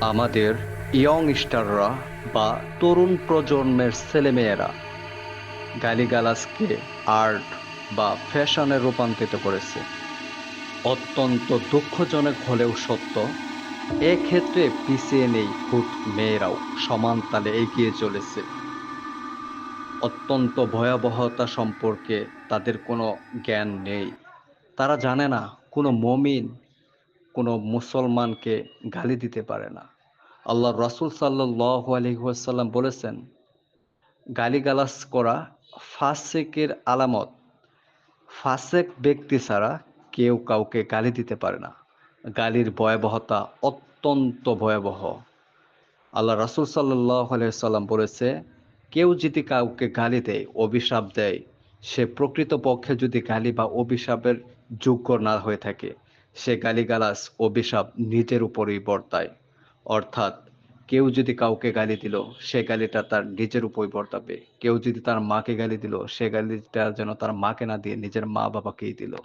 আমাদের ইয়ং স্টাররা বা তরুণ প্রজন্মের ছেলেমেয়েরা গালিগালাজকে আর্ট বা ফ্যাশনে রূপান্তরিত করেছে। অত্যন্ত দুঃখজনক হলেও সত্য, এক্ষেত্রে পিছিয়ে নেই খুদ মেয়েরাও, সমান তালে এগিয়ে চলেছে। অত্যন্ত ভয়াবহতা সম্পর্কে তাদের কোনো জ্ঞান নেই। তারা জানে না, কোনো মমিন কোনো মুসলমানকে গালি দিতে পারে না। আল্লাহ রাসুল সাল্লাহ আলহিহাসাল্লাম বলেছেন, গালিগালাজ করা ফাসেকের আলামত। ফাসেক ব্যক্তি ছাড়া কেউ কাউকে গালি দিতে পারে না। গালির ভয়াবহতা অত্যন্ত ভয়াবহ। আল্লাহ রাসুল সাল্লাহ আলহিহাল্লাম বলেছে, কেউ যদি কাউকে গালি দেয়, অভিশাপ দেয়, সে প্রকৃত পক্ষে যদি গালি বা অভিশাপের যোগ্য না হয়ে থাকে সে গালিগালাজ অভিশাপ নিজের উপরেই বর্তায়। অর্থাৎ, কেউ যদি কাউকে গালি দিল, সে গালিটা তার নিজের উপরই বর্তাবে। কেউ যদি তার মাকে গালি দিল, সে গালিটা যেন তার মাকে না দিয়ে নিজের মা বাবাকেই দিল।